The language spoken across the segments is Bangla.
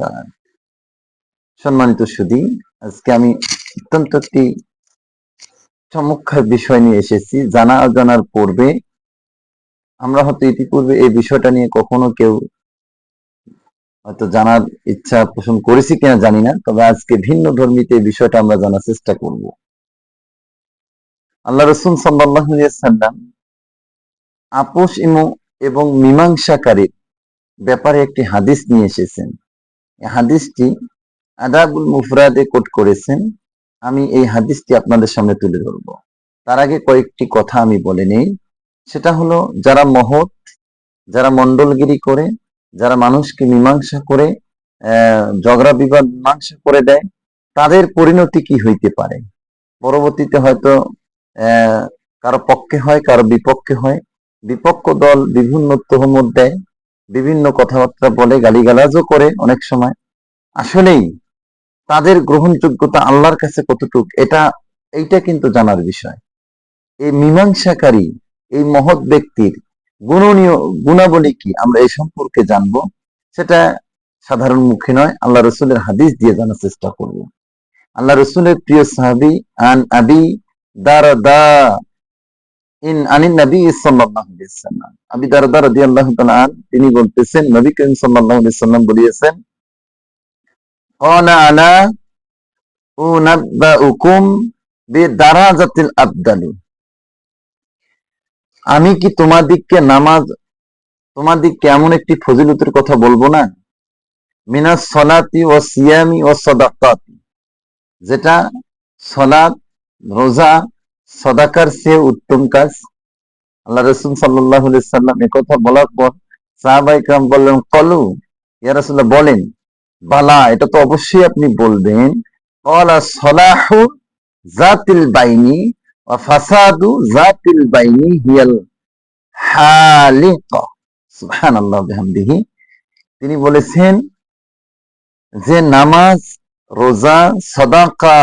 বাদ। সম্মানিত সুধী, আজকে আমি অত্যন্ত একটি চমৎকার বিষয় নিয়ে এসেছি। জানা অজানার পূর্বে আমরা হয়তো ইতিপূর্বে এই বিষয়টা নিয়ে কখনো কেউ হয়তো জানার ইচ্ছা পোষণ করেছি কিনা জানি না, তবে আজকে ভিন্ন ধর্মীতে বিষয়টা আমরা জানার চেষ্টা করব। আল্লাহ রসুল সাল্লাম আপোষ এবং মীমাংসাকারীর ব্যাপারে একটি হাদিস নিয়ে এসেছেন। হাদিসটি আদাবুল মুফরাদে কোট করেছেন। আমি এই হাদিসটি আপনাদের সামনে তুলে ধরব। তার আগে কয়েকটি কথা আমি বলে নেই। সেটা হলো, যারা মহৎ, যারা মন্ডলগিরি করে, যারা মানুষকে মীমাংসা করে ঝগড়া বিবাদ মীমাংসা করে দেয়, তাদের পরিণতি কি হইতে পারে? পরবর্তীতে হয়তো কারও পক্ষে হয়, কারও বিপক্ষে হয়। বিপক্ষ দল বিভিন্ন তহমত দেয় বিভিন্ন কথাবার্তা বলে, গালিগালাজও করে অনেক সময়। আসলেই তাদের গ্রহণযোগ্যতা আল্লাহর কাছে কতটুক, এটা, এইটা কিন্তু জানার বিষয়। এই মীমাংসাকারী, এই মহৎ ব্যক্তির গুণনীয়, গুণাবলী কি, আমরা এই সম্পর্কে জানব। সেটা সাধারণ মুখে নয়, আল্লাহ রসুলের হাদিস দিয়ে জানার চেষ্টা করব। আল্লাহ রসুলের প্রিয় সাহাবি আন আবি দারদা ইন নবী সাল্লাল্লাহু আলাইহি সাল্লাম আবি দারদা রাদিয়াল্লাহু তাআলা তিনি বলতেছেন, নবী করিম সাল্লাল্লাহু আলাইহি সাল্লাম বলিয়েছেন উনাব্বাউকুম আমি কি তোমাদিগকে নামাজ, তোমাদিগকে এমন একটি ফজিলতের কথা বলব না? মিনাস সলাতি ও সিয়ামি ও সদাকাতি। যেটা সলাত রোজা, সদাকার সে উত্তম কাজ। আল্লাহ রসুল সাল্লাম কথা বলার পর সাহাবাই কাম বললেন, কলু ইয়ারসুল্লাহ বলেন, বালা, এটা তো অবশ্যই আপনি বলবেন। কলা সলাহু জাতিল বাইনি ফাসাদু জাতিল বাইনি হিয়াল হালিক। সুবহানাল্লাহ বিহামদিহি। তিনি বলেছেন যে নামাজ, রোজা, সদাকা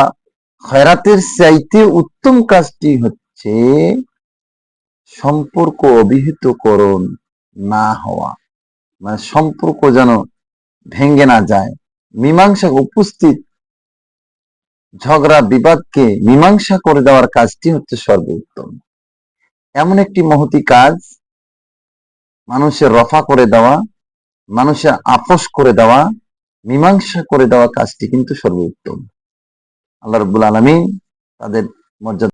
খয়রাতের চাইতে উত্তম কাজটি হচ্ছে সম্পর্ক অবিহিতকরণ না হওয়া। মানে সম্পর্ক যেন ভেঙ্গে না যায়। মীমাংসা উপস্থিত ঝগড়া, বিবাদকে মীমাংসা করে দেওয়ার কাজটি হচ্ছে সর্বোত্তম। এমন একটি মহতি কাজ মানুষের রফা করে দেওয়া, মানুষের আপোষ করে দেওয়া, মীমাংসা করে দেওয়া কাজটি কিন্তু সর্বোত্তম। আল্লাহ রবুল আলমী তাদের মর্যাদা